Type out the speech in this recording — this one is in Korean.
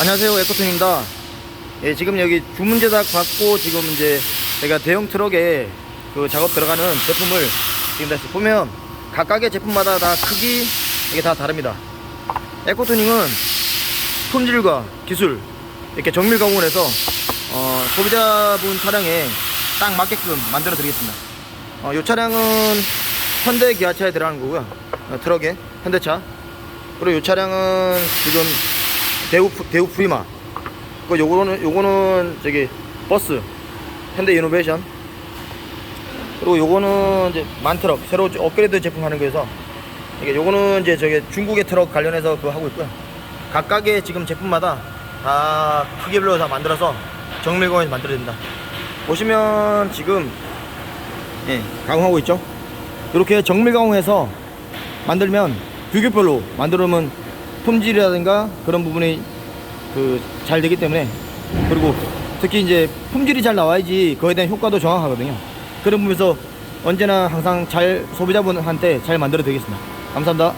안녕하세요 에코톤입니다. 예, 지금 여기 주문 제작 받고 지금 이제 제가 대형 트럭에 그 작업 들어가는 제품을 지금 다시 보면 각각의 제품마다 다 크기 이게 다 다릅니다. 에코토닝은 품질과 기술 이렇게 정밀 가공을 해서 어, 소비자분 차량에 딱 맞게끔 만들어 드리겠습니다. 어, 이 차량은 현대 기아차에 들어가는 거고요. 어, 트럭에 현대차. 그리고 이 차량은 지금 대우 프- 대우 프리마. 그 요거는 요거는 저기 버스 현대 이노베이션. 그리고 요거는 이제 만트럭 새로 업그레이드 제품 하는 거여서 이게 요거는 이제 저기 중국의 트럭 관련해서 그거 하고 있고요. 각각의 지금 제품마다 다 크기별로 다 만들어서 정밀공에서 만들어진다. 보시면 지금 예, 가공하고 있죠. 이렇게 정밀 가공해서 만들면 규격별로 만들면 품질이라든가 그런 부분이 그 잘 되기 때문에 그리고 특히 이제 품질이 잘 나와야지 그에 대한 효과도 정확하거든요. 그런 부분에서 언제나 항상 잘 소비자분한테 잘 만들어 드리겠습니다. 감사합니다.